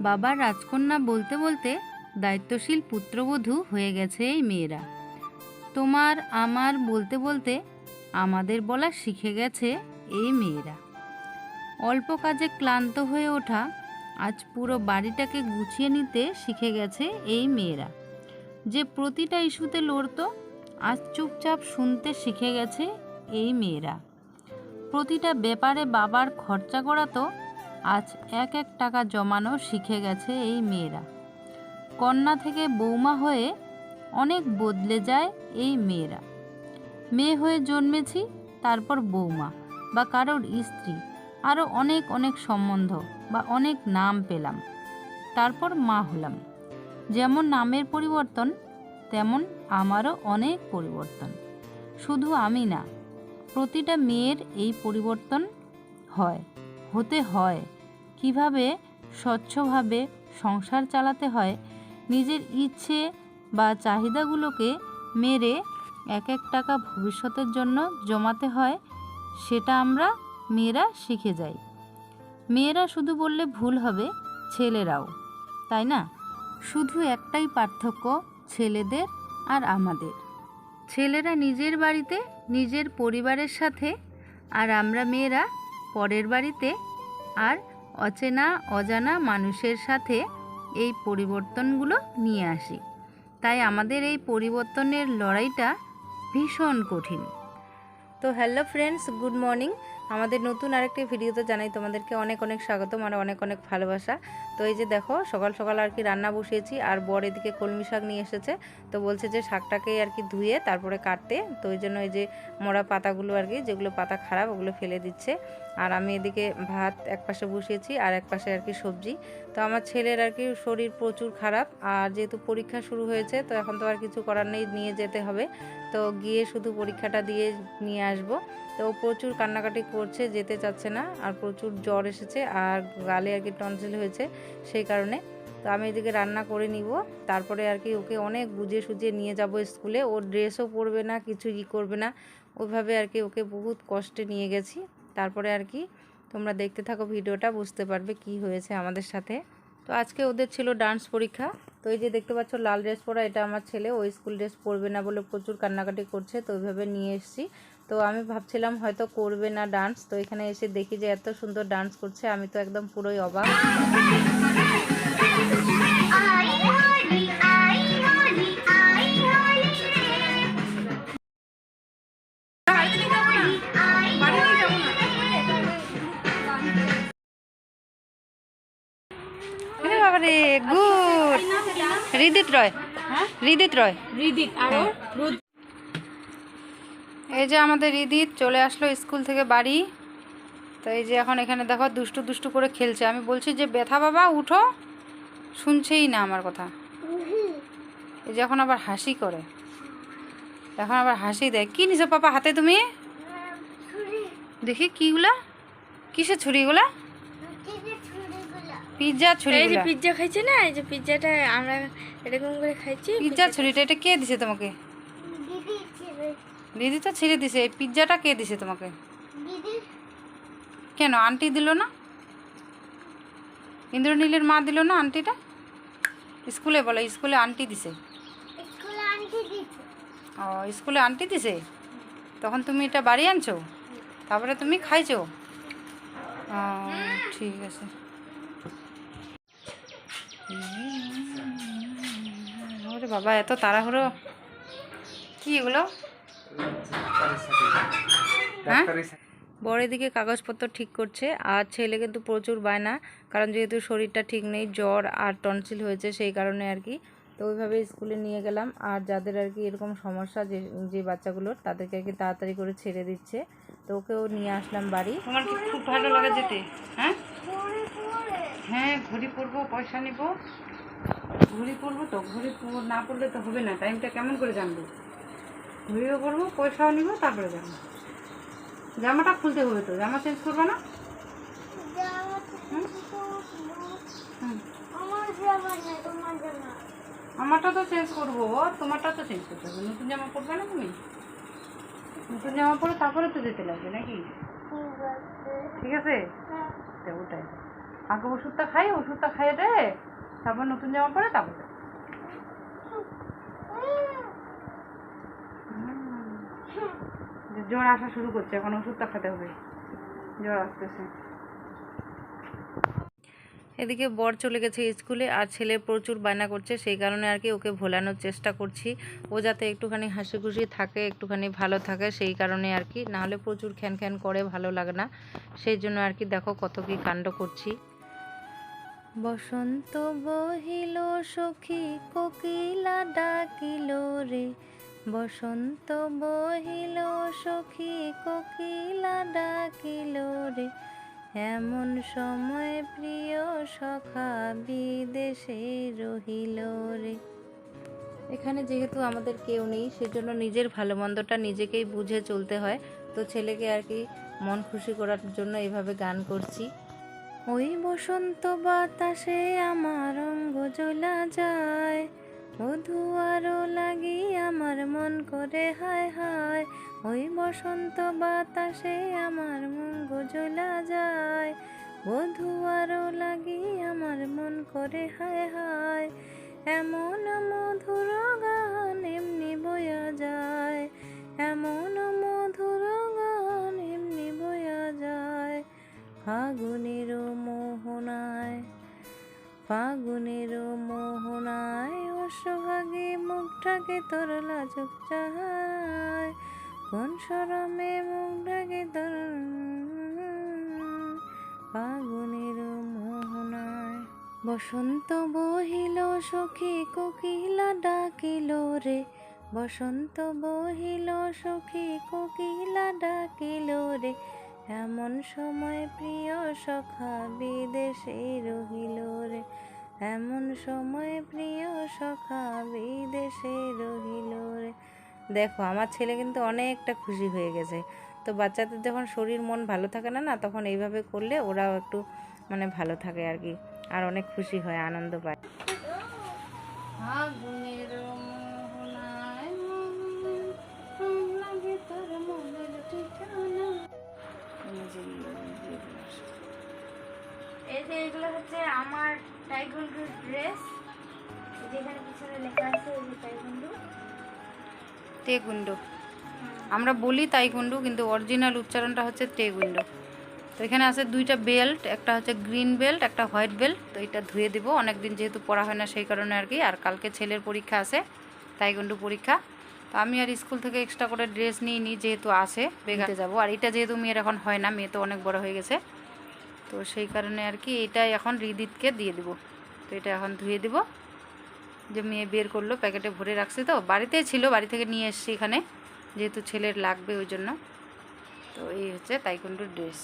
বাবার রাজকন্যা বলতে বলতে দায়িত্বশীল পুত্রবধূ হয়ে গেছে এই মেয়েরা। তোমার, আমার বলতে বলতে আমাদের বলা শিখে গেছে এই মেয়েরা। অল্প কাজে ক্লান্ত হয়ে ওঠা, আজ পুরো বাড়িটাকে গুছিয়ে নিতে শিখে গেছে এই মেয়েরা। যে প্রতিটা ইস্যুতে লড়তো, আজ চুপচাপ শুনতে শিখে গেছে এই মেয়েরা। প্রতিটা ব্যাপারে বাবার খরচা করাতো আজ এক এক টাকা জমানো শিখে গেছে এই মেয়েরা। কন্যা থেকে বৌমা হয়ে অনেক বদলে যায় এই মেয়েরা। মেয়ে হয়ে জন্মেছি, তারপর বৌমা বা কারোর স্ত্রী। আরও অনেক অনেক সম্বন্ধ বা অনেক নাম পেলাম। তারপর মা হলাম। যেমন নামের পরিবর্তন, তেমন আমারও অনেক পরিবর্তন। শুধু আমি না, প্রতিটা মেয়ের এই পরিবর্তন হয়। হতে হয়। কীভাবে স্বচ্ছভাবে সংসার চালাতে হয়? নিজের ইচ্ছে বা চাহিদাগুলোকে মেরে এক এক টাকা ভবিষ্যতের জন্য জমাতে হয়, সেটা আমরা মেয়েরা শিখে যাই। মেয়েরা শুধু বললে ভুল হবে, ছেলেরাও, তাই না? শুধু একটাই পার্থক্য, ছেলেদের আর আমাদের। ছেলেরা নিজের বাড়িতে, নিজের পরিবারের সাথে, আর আমরা মেয়েরা পরের বাড়িতে আর অচেনা, অজানা মানুষের সাথে এই পরিবর্তনগুলো নিয়ে আসি। তাই আমাদের এই পরিবর্তনের লড়াইটা ভীষণ কঠিন। তো হ্যালো ফ্রেন্ডস, গুড মর্নিং। আমাদের নতুন আরেকটি ভিডিওতে জানাই তোমাদেরকে অনেক অনেক স্বাগতম আর অনেক অনেক ভালোবাসা। তো এই যে দেখো, সকাল সকাল আর কি রান্না বসিয়েছি আর বর এদিকে কলমি শাক নিয়ে এসেছে। তো বলছে যে শাকটাকে আর কি ধুয়ে তারপরে কাটতে। তো ওই জন্য এই যে মরা পাতাগুলো আর কি, যেগুলো পাতা খারাপ ওগুলো ফেলে দিচ্ছে। আর আমি এদিকে ভাত এক পাশে বসিয়েছি আর এক পাশে আর কি সবজি। তো আমার ছেলের আর কি শরীর প্রচুর খারাপ আর যেহেতু পরীক্ষা শুরু হয়েছে, তো এখন তো আর কিছু করার নেই, নিয়ে যেতে হবে। তো গিয়ে শুধু পরীক্ষাটা দিয়ে নিয়ে আসব। তো প্রচুর কান্নাকাটি করছে, যেতে চাচ্ছে না আর প্রচুর জ্বর এসেছে আর গালে আর কি টনসিল হয়েছে সেই কারণে। তো আমি এদিকে রান্না করে নিব, তারপরে আর কি ওকে অনেক বুঝিয়ে সুঝিয়ে নিয়ে যাব স্কুলে। ওর ড্রেসও পরবে না কিছু ই করবে না। ওইভাবে আর কি ওকে বহুত কষ্টে নিয়ে গেছি। তারপরে আর কি তোমরা দেখতে থাকো ভিডিওটা, বুঝতে পারবে কি হয়েছে আমাদের সাথে। তো আজকে ওদের ছিল ডান্স পরীক্ষা। তো এই যে দেখতে পাচ্ছ লাল ড্রেস পরা, এটা আমার ছেলে ওই স্কুল ড্রেস পরবে না বলে প্রচুর কান্নাকাটি করছে, তো ওইভাবে নিয়ে এসেছি। তো আমি ভাবছিলাম হয়তো করবে না ডান্স তো এখানে এসে দেখি যে এত সুন্দর ডান্স করছে, আমি তো একদম পুরোই অবাক। হৃদিত রয়। হৃদিত রয়। রিদিত আরও এই যে আমাদের রিদিত চলে আসলো স্কুল থেকে বাড়ি। তো এই যে এখন এখানে দেখো দুষ্টু দুষ্টু করে খেলছে। আমি বলছি যে ব্যথা বাবা উঠো। শুনছেই না আমার কথা। এই যে এখন আবার হাসি করে। এখন আবার হাসি দেয়। কি নিছো পাপা হাতে তুমি? দেখি কিগুলা। কিসের ছুরিগুলা? পিৎজা এই যে পিৎজা খাইছে না এই যে পিৎজাটা আমরা এরকম করে খাইছি পিৎজা ছুরিটা এটা কে দিছে তোমাকে? দিদি দিদি তো ছিঁড়ে দিছে এই পিৎজাটা কে দিছে তোমাকে? কেন আন্টি দিল না? ইন্দ্রনীলের মা দিল না আন্টিটা? স্কুলে বলো স্কুলে আন্টি দিছে। ও স্কুলে আন্টি দিছে? তখন তুমি এটা বাড়ি আনছো? তারপরে তুমি খাইছো? ও, ঠিক আছে। ওরে বাবা, এত তাড়াহুড়ো। কি এগুলো? হ্যাঁ? বড় এদিকে কাগজপত্র ঠিক করছে, আর ছেলে কিন্তু প্রচুর বায়না, কারণ যেহেতু শরীরটা ঠিক নেই, জ্বর আর টনসিল হয়েছে সেই কারণে আর কি। তো ওইভাবে স্কুলে নিয়ে গেলাম, আর যাদের আর কি এরকম সমস্যা যে যে বাচ্চাগুলোর, তাদেরকে আর কি তাড়াতাড়ি করে ছেড়ে দিচ্ছে। তো ওকেও নিয়ে আসলাম বাড়ি। খুব ভালো লাগে যেতে? হ্যাঁ? হ্যাঁ ঘড়ি পরবো পয়সা নিব। ঘড়ি পরবো তো ঘড়ি না পড়লে তো হবে না টাইমটা কেমন করে জানব? ঘড়িও পরবো পয়সাও নিব তারপরে যাব জামাটা খুলতে হবে তো জামা চেঞ্জ করবে না? আমারটা তো চেঞ্জ করব তোমারটা তো চেঞ্জ করতে হবে। নতুন জামা পরবে না তুমি? নতুন জামা পরে তারপরে তো যেতে লাগবে নাকি? ঠিক আছে। হ্যাঁ। ওটাই। আগে ওষুধটা খাই, ওষুধটা খাইয়ে দে, তারপর নতুন জামা পরে তারপর। জ্বর আসা শুরু করছে, এখন ওষুধটা খেতে হবে। জ্বর আসতেছে। এদিকে বর চলে গেছে স্কুলে, আর ছেলে প্রচুর বায়না করছে, সেই কারণে আর কি ওকে ভোলানোর চেষ্টা করছি। ও যাতে একটুখানি হাসি খুশি থাকে, একটুখানি ভালো থাকে, সেই কারণে আর কি। নাহলে প্রচুর খ্যান খ্যান করে, ভালো লাগে না। সেই জন্য আর কি দেখো কত কি কাণ্ড করছি। বসন্ত বহিল, সখী কোকিলা ডাকিল রে। বসন্ত বহিল, সখী কোকিলা ডাকিল রে। এমন সময় প্রিয় সখা বিদেশে রহিল রে। এখানে যেহেতু আমাদের কেউ নেই, সেজন্য নিজের ভালো মন্দটা নিজেকেই বুঝে চলতে হয়। তো ছেলেকে আর কি মন খুশি করার জন্য এভাবে গান করছি। ওই বসন্ত বাতাসে আমার অঙ্গ জ্বলা যায়। মধু আরও লাগি আমার মন করে হায় হায়। ওই বসন্ত বাতাসে আমার মঙ্গ জ্বলা যায়। বধু আরও লাগি আমার মন করে হায় হায়। এমন মধুর গান এমনি বয়া যায়। এমন মধুর ফাগুনের মোহনায় ফাগুনের মোহনায় অশ্বভাগে মুখটাকে তোর লাজুক চাহায়। কোন সরমে মুখটাকে তোর, ফাগুনের মোহনায়। বসন্ত বহিল, সখী কোকিলা ডাকিল রে। বসন্ত বহিল, সখী কোকিলা ডাকিল রে। এমন সময় প্রিয় সখা বিদেশে রহিল রে। এমন সময় প্রিয় সখা বিদেশে রহিল রে। দেখো, আমার ছেলে কিন্তু অনেকটা খুশি হয়ে গেছে। তো বাচ্চাদের যখন শরীর মন ভালো থাকে না না, তখন এইভাবে করলে ওরাও একটু মানে ভালো থাকে আর কি। আর অনেক খুশি হয়, আনন্দ পায়। এই যে এগুলো হচ্ছে আমার টাইগুন্ডু ড্রেস যেখানে পিছনে লেখা আছে টাইগুন্ডু তেগুন্ডো। আমরা বলি তাইকুন্ডু কিন্তু অরিজিনাল উচ্চারণটা হচ্ছে তেগুন্ডো। তো এখানে আছে দুইটা বেল্ট একটা হচ্ছে গ্রিন বেল্ট একটা হোয়াইট বেল্ট তো এটা ধুয়ে দিব। অনেক দিন যেহেতু পড়া হয় না সেই কারণে আর কি। আর কালকে ছেলের পরীক্ষা আছে তাইকুন্ডু পরীক্ষা। তো আমি আর স্কুল থেকে এক্সট্রা করে ড্রেস নিয়ে নিই যেহেতু আছে বেগাতে যাব। আর এটা যেহেতু মেয়ের এখন হয় না মেয়ে তো অনেক বড় হয়ে গেছে। তো সেই কারণে আর কি এটাই এখন রিদিতকে দিয়ে দেবো। তো এটা এখন ধুয়ে দিব। যে মেয়ে বের করল, প্যাকেটে ভরে রাখছি তো। বাড়িতে ছিল, বাড়ি থেকে নিয়ে এসছি এখানে। যেহেতু ছেলের লাগবে ওই জন্য। তো এই হচ্ছে তাইকুন্ডুর ড্রেস।